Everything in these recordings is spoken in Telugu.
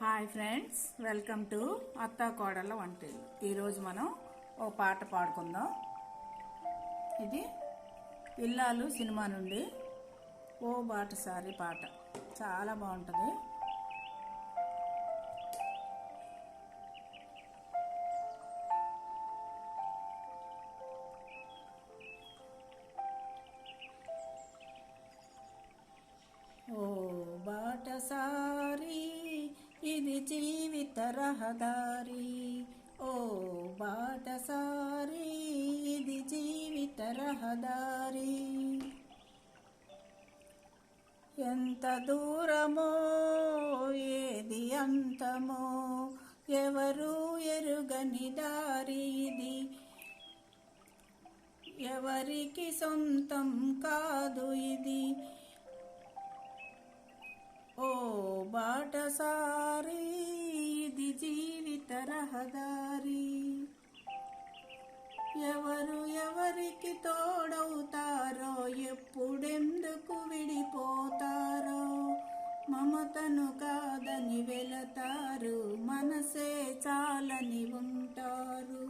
హాయ్ ఫ్రెండ్స్ వెల్కమ్ టు అత్తా కోడళ్ళ వంటలు. ఈరోజు మనం ఓ పాట పాడుకుందాం. ఇది ఇల్లాలు సినిమా నుండి ఓ బాటసారి పాట. చాలా బాగుంటుంది. రహదారి ఓ బాటసారి ఇది జీవిత రహదారి. ఎంత దూరమో ఏది అంతమో ఎవరు ఎరుగని దారి ఇది. ఎవరికి సొంతం కాదు ఇది. రహదారి ఎవరు ఎవరికి తోడవుతారో ఎప్పుడెందుకు విడిపోతారో మమతను కాదని వెళతారు మనసే చాలని ఉంటారు.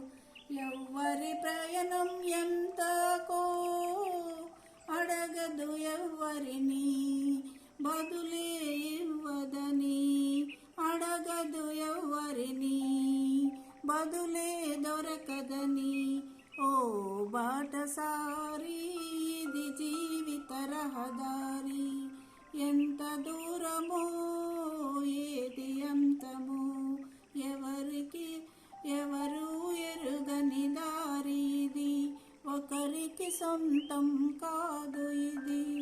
ఎవ్వరి ప్రయాణం ఎంత బదులే దొరకదని ఓ బాటసారి ఇది జీవిత రహదారి. ఎంత దూరమో ఏది అంతమో ఎవరికి ఎవరు ఎరుగని దారి ఇది. ఒకరికి సొంతం కాదు ఇది.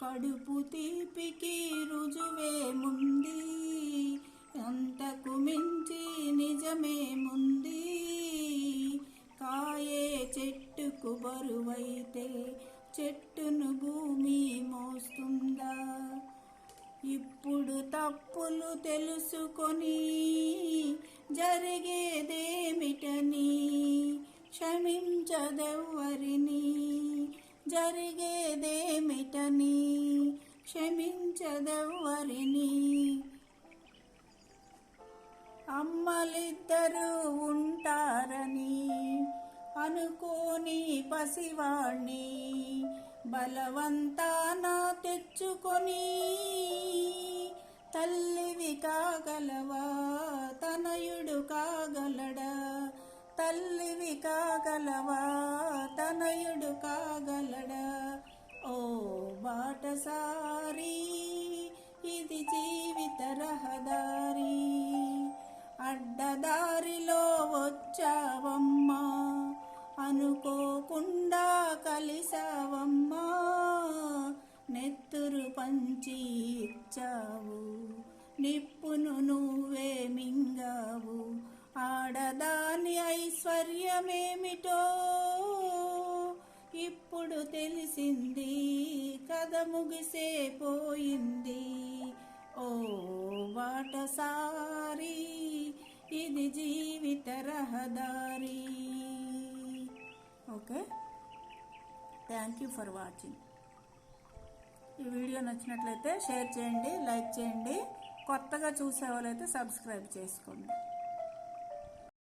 కడుపు తీపికి రుజువేముంది చెట్టుకు బరువైతే చెట్టును భూమి మోస్తుందా? ఇప్పుడు తప్పులు తెలుసుకొని జరిగేదేమిటని క్షమించదెవ్వరిని? జరిగేదేమిటని క్షమించదెవ్వరిని? అనుకోని పసివాణ్ణి బలవంతాన తెచ్చుకొని తల్లివి కాగలవా తనయుడు కాగలడా? తల్లివి కాగలవా తనయుడు కాగలడా? ఓ బాటసా పంచి ఇచ్చావు నిప్పును నువ్వే మింగావు. ఆడదాని ఐశ్వర్యమేమిటో ఇప్పుడు తెలిసింది. కథ ముగిసే పోయింది ఓ బాటసారి ఇది జీవిత రహదారి. Okay? Thank you for watching ఈ వీడియో నచ్చినట్లయితే షేర్ చేయండి లైక్ చేయండి. కొత్తగా చూసే వాళ్ళైతే సబ్స్క్రైబ్ చేసుకోండి.